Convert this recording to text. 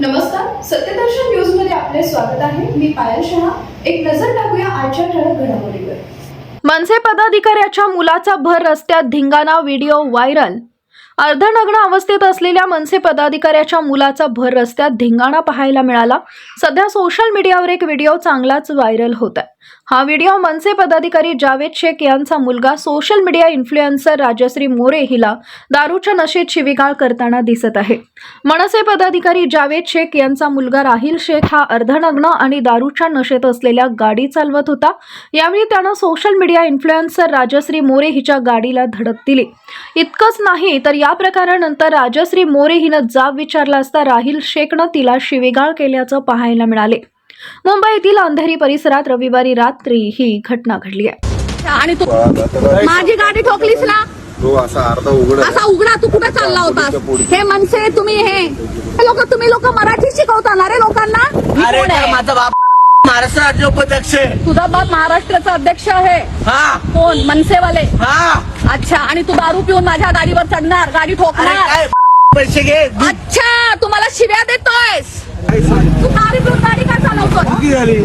नमस्कार. सत्यदर्शन न्यूजमध्ये आपले स्वागत आहे. मी पायल शहा. एक नजर टाकूया आजच्या ठळक घडामोडीवर. मनसे पदाधिकाऱ्याच्या मुलाचा भर रस्त्यात धिंगाणा व्हिडिओ व्हायरल. अर्धनग्न अवस्थेत असलेल्या मनसे पदाधिकाऱ्याच्या मुलाचा भर रस्त्यात धिंगाणा पाहायला मिळाला. सध्या सोशल मीडियावर एक व्हिडिओ चांगलाच व्हायरल होत आहे हा व्हिडिओ मनसे पदाधिकारी जावेद शेख यांचा मुलगा social media influencer Rajshree More हिला दारूच्या नशेत शिवीगाळ करताना दिसत आहे. मनसे पदाधिकारी जावेद शेख यांचा मुलगा राहिल शेख हा अर्धनग्न आणि दारूच्या नशेत असलेल्या गाडी चालवत होता. यावेळी त्यानं social media influencer Rajshree More हिच्या गाडीला धडक दिली. इतकंच नाही तर या प्रकारानंतर राजश्री मोरे हिनं जाब विचारला असता राहिल शेखनं तिला शिवीगाळ केल्याचं पाहायला मिळाले. मुंबईतील अंधेरी परिसरात रविवारी रात्री ही घटना घडली आहे. आणि तू माझी गाडी ठोकलीस ना? तो असा अर्धा उघड असा उघडा तू कुठे चालला होतास? हे मनसे तुम्ही हे लोक तुम्ही लोक मराठी शिकवता ना रे लोकांना? मी अरे कोण तर आहे? माझा बाप महाराष्ट्र राज्य उपाध्यक्ष आहे. तुझा बाप महाराष्ट्राचा अध्यक्ष आहे. हा. कोण? मनसेवाले. हा. अच्छा आणि तू दारू पिऊन माझ्या गाडीवर चढणार गाडी ठोकणार. पैसे घे अच्छा तुम्हाला शिव्या देतोयस. तू दारू पिऊन गाडी का चालवतोय किती झाली.